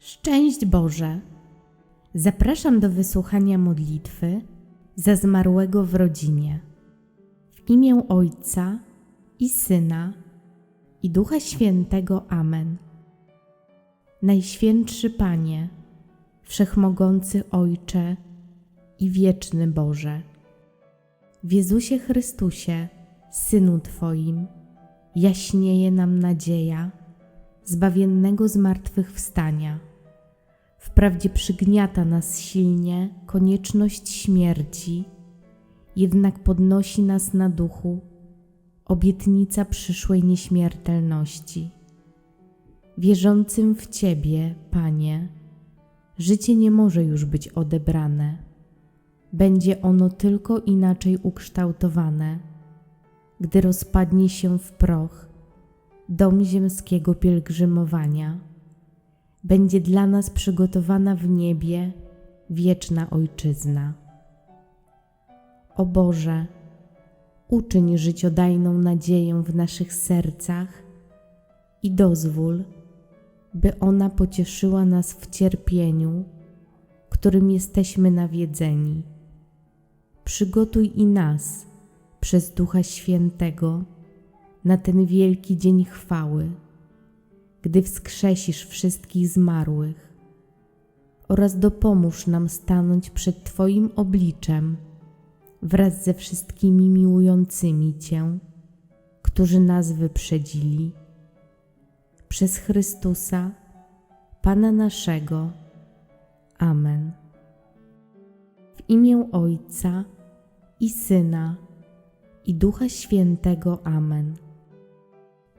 Szczęść Boże! Zapraszam do wysłuchania modlitwy za zmarłego w rodzinie. W imię Ojca i Syna i Ducha Świętego. Amen. Najświętszy Panie, Wszechmogący Ojcze i Wieczny Boże, w Jezusie Chrystusie, Synu Twoim, jaśnieje nam nadzieja zbawiennego zmartwychwstania. Wprawdzie przygniata nas silnie konieczność śmierci, jednak podnosi nas na duchu obietnica przyszłej nieśmiertelności. Wierzącym w Ciebie, Panie, życie nie może już być odebrane. Będzie ono tylko inaczej ukształtowane, gdy rozpadnie się w proch dom ziemskiego pielgrzymowania. Będzie dla nas przygotowana w niebie wieczna Ojczyzna. O Boże, uczyń życiodajną nadzieję w naszych sercach i dozwól, by ona pocieszyła nas w cierpieniu, którym jesteśmy nawiedzeni. Przygotuj i nas przez Ducha Świętego na ten wielki dzień chwały, gdy wskrzesisz wszystkich zmarłych, oraz dopomóż nam stanąć przed Twoim obliczem wraz ze wszystkimi miłującymi Cię, którzy nas wyprzedzili. Przez Chrystusa, Pana naszego. Amen. W imię Ojca i Syna i Ducha Świętego. Amen.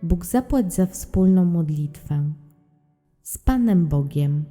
Bóg zapłać za wspólną modlitwę. Z Panem Bogiem.